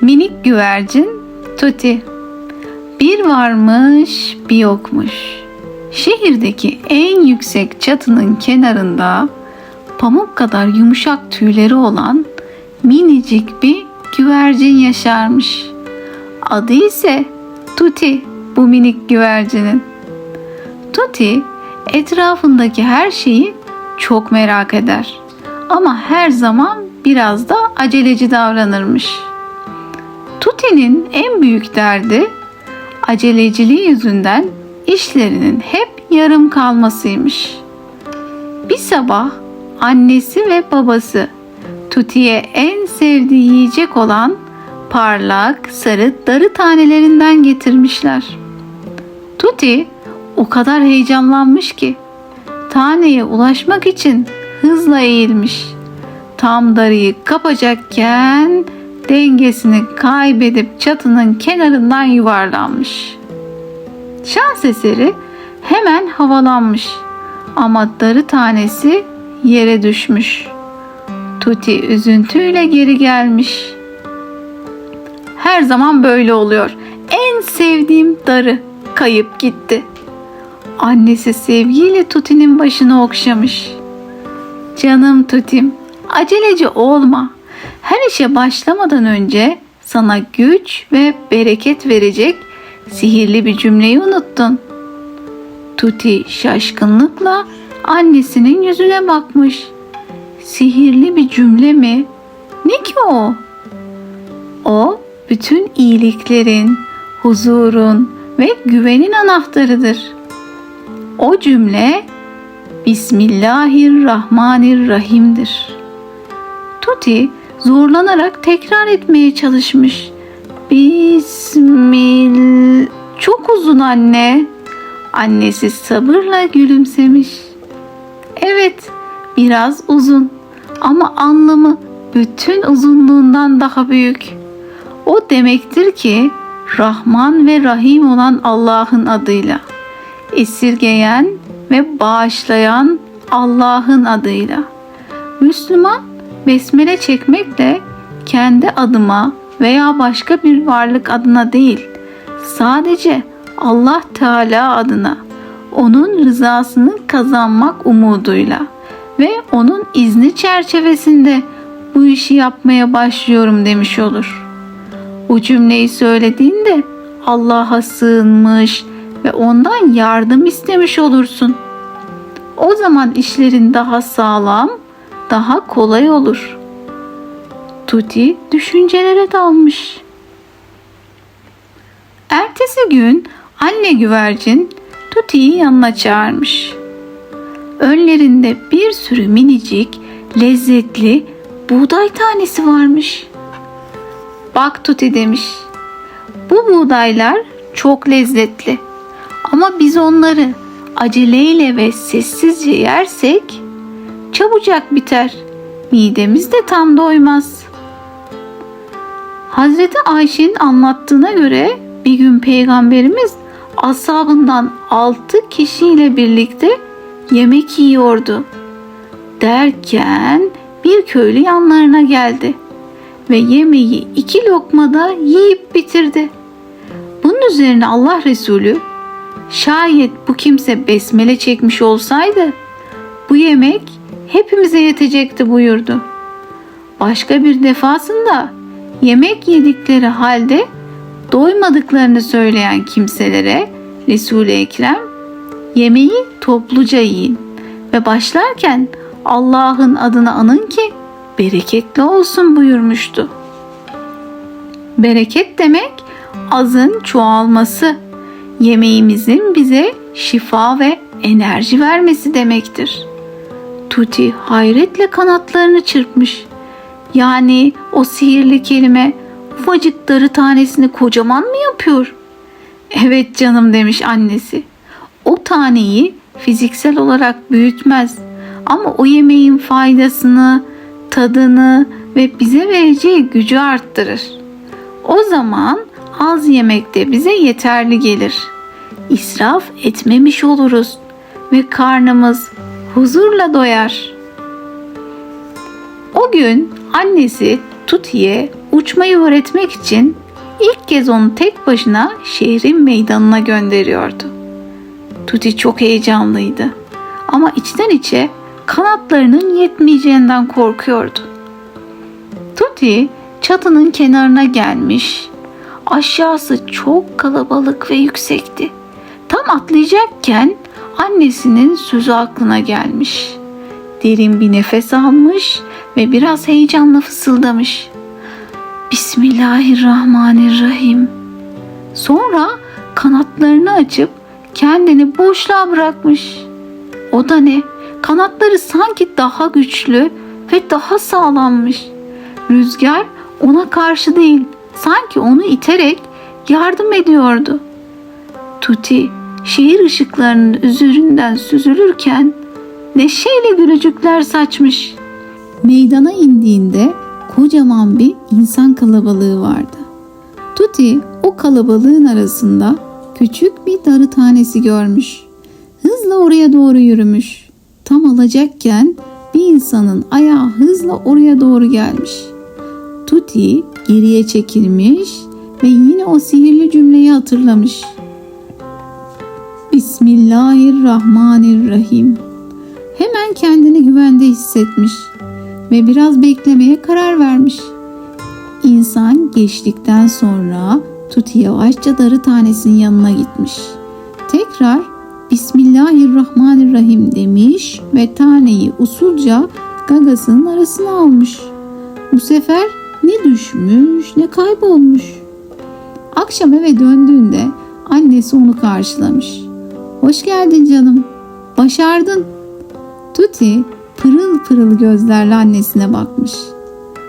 Minik güvercin Tuti. Bir varmış, bir yokmuş. Şehirdeki en yüksek çatının kenarında pamuk kadar yumuşak tüyleri olan minicik bir güvercin yaşarmış. Adı ise Tuti bu minik güvercinin. Tuti etrafındaki her şeyi çok merak eder. Ama her zaman biraz da aceleci davranırmış. Tuti'nin en büyük derdi aceleciliği yüzünden işlerinin hep yarım kalmasıymış. Bir sabah annesi ve babası Tuti'ye en sevdiği yiyecek olan parlak sarı darı tanelerinden getirmişler. Tuti o kadar heyecanlanmış ki taneye ulaşmak için hızla eğilmiş. Tam darıyı kapacakken dengesini kaybedip çatının kenarından yuvarlanmış. Şans eseri hemen havalanmış ama darı tanesi yere düşmüş. Tuti üzüntüyle geri gelmiş. Her zaman böyle oluyor. En sevdiğim darı kayıp gitti. Annesi sevgiyle Tuti'nin başını okşamış. Canım Tutim, aceleci olma. Her işe başlamadan önce sana güç ve bereket verecek sihirli bir cümleyi unuttun. Tuti şaşkınlıkla annesinin yüzüne bakmış. Sihirli bir cümle mi? Ne ki o? O bütün iyiliklerin, huzurun ve güvenin anahtarıdır. O cümle Bismillahirrahmanirrahim'dir. Tuti zorlanarak tekrar etmeye çalışmış. Bismil... Çok uzun anne. Annesi sabırla gülümsemiş. Evet, biraz uzun ama anlamı bütün uzunluğundan daha büyük. O demektir ki Rahman ve Rahim olan Allah'ın adıyla, esirgeyen ve bağışlayan Allah'ın adıyla. Müslüman besmele çekmekle kendi adıma veya başka bir varlık adına değil, sadece Allah Teala adına, onun rızasını kazanmak umuduyla ve onun izni çerçevesinde bu işi yapmaya başlıyorum demiş olur. Bu cümleyi söylediğinde Allah'a sığınmış ve ondan yardım istemiş olursun. O zaman işlerin daha sağlam, daha kolay olur. Tuti düşüncelere dalmış. Ertesi gün anne güvercin Tuti'yi yanına çağırmış. Önlerinde bir sürü minicik, lezzetli buğday tanesi varmış. Bak Tuti demiş. Bu buğdaylar çok lezzetli. Ama biz onları aceleyle ve sessizce yersek çabucak biter. Midemiz de tam doymaz. Hazreti Ayşe'nin anlattığına göre bir gün peygamberimiz ashabından altı kişiyle birlikte yemek yiyordu. Derken bir köylü yanlarına geldi ve yemeği iki lokmada yiyip bitirdi. Bunun üzerine Allah Resulü şayet bu kimse besmele çekmiş olsaydı bu yemek hepimize yetecekti buyurdu. Başka bir defasında yemek yedikleri halde doymadıklarını söyleyen kimselere Resul-i Ekrem yemeği topluca yiyin ve başlarken Allah'ın adını anın ki bereketli olsun buyurmuştu. Bereket demek azın çoğalması, yemeğimizin bize şifa ve enerji vermesi demektir. Tuti hayretle kanatlarını çırpmış. Yani o sihirli kelime ufacık darı tanesini kocaman mı yapıyor? Evet canım demiş annesi. O taneyi fiziksel olarak büyütmez ama o yemeğin faydasını, tadını ve bize vereceği gücü arttırır. O zaman az yemek de bize yeterli gelir. İsraf etmemiş oluruz ve karnımız huzurla doyar. O gün annesi Tuti'ye uçmayı öğretmek için ilk kez onu tek başına şehrin meydanına gönderiyordu. Tuti çok heyecanlıydı ama içten içe kanatlarının yetmeyeceğinden korkuyordu. Tuti çatının kenarına gelmiş. Aşağısı çok kalabalık ve yüksekti. Tam atlayacakken annesinin sözü aklına gelmiş. Derin bir nefes almış ve biraz heyecanla fısıldamış. Bismillahirrahmanirrahim. Sonra kanatlarını açıp kendini boşluğa bırakmış. O da ne? Kanatları sanki daha güçlü ve daha sağlammış. Rüzgar ona karşı değil, sanki onu iterek yardım ediyordu. Tuti şehir ışıklarının üzerinden süzülürken neşeyle gülücükler saçmış. Meydana indiğinde kocaman bir insan kalabalığı vardı. Tuti o kalabalığın arasında küçük bir darı tanesi görmüş. Hızla oraya doğru yürümüş. Tam alacakken bir insanın ayağı hızla oraya doğru gelmiş. Tuti geriye çekilmiş ve yine o sihirli cümleyi hatırlamış. Bismillahirrahmanirrahim. Hemen kendini güvende hissetmiş ve biraz beklemeye karar vermiş. İnsan geçtikten sonra Tuti yavaşça darı tanesinin yanına gitmiş. Tekrar Bismillahirrahmanirrahim demiş ve taneyi usulca gagasının arasına almış. Bu sefer ne düşmüş ne kaybolmuş. Akşam eve döndüğünde annesi onu karşılamış. Hoş geldin canım. Başardın. Tuti pırıl pırıl gözlerle annesine bakmış.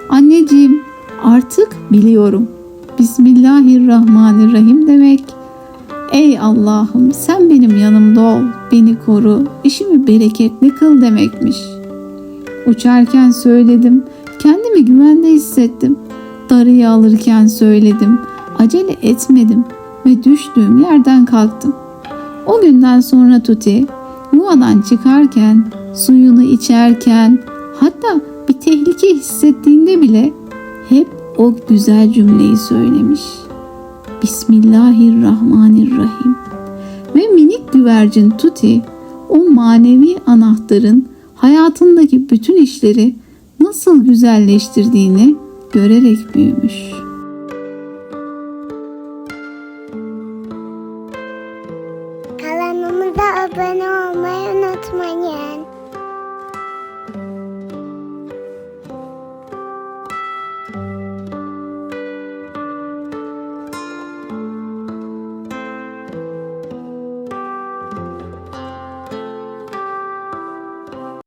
Anneciğim artık biliyorum. Bismillahirrahmanirrahim demek. Ey Allah'ım sen benim yanımda ol, beni koru, işimi bereketli kıl demekmiş. Uçarken söyledim, kendimi güvende hissettim. Darıyı alırken söyledim, acele etmedim ve düştüğüm yerden kalktım. O günden sonra Tuti yuvadan çıkarken, suyunu içerken, hatta bir tehlike hissettiğinde bile hep o güzel cümleyi söylemiş. Bismillahirrahmanirrahim. Ve minik güvercin Tuti o manevi anahtarın hayatındaki bütün işleri nasıl güzelleştirdiğini görerek büyümüş.''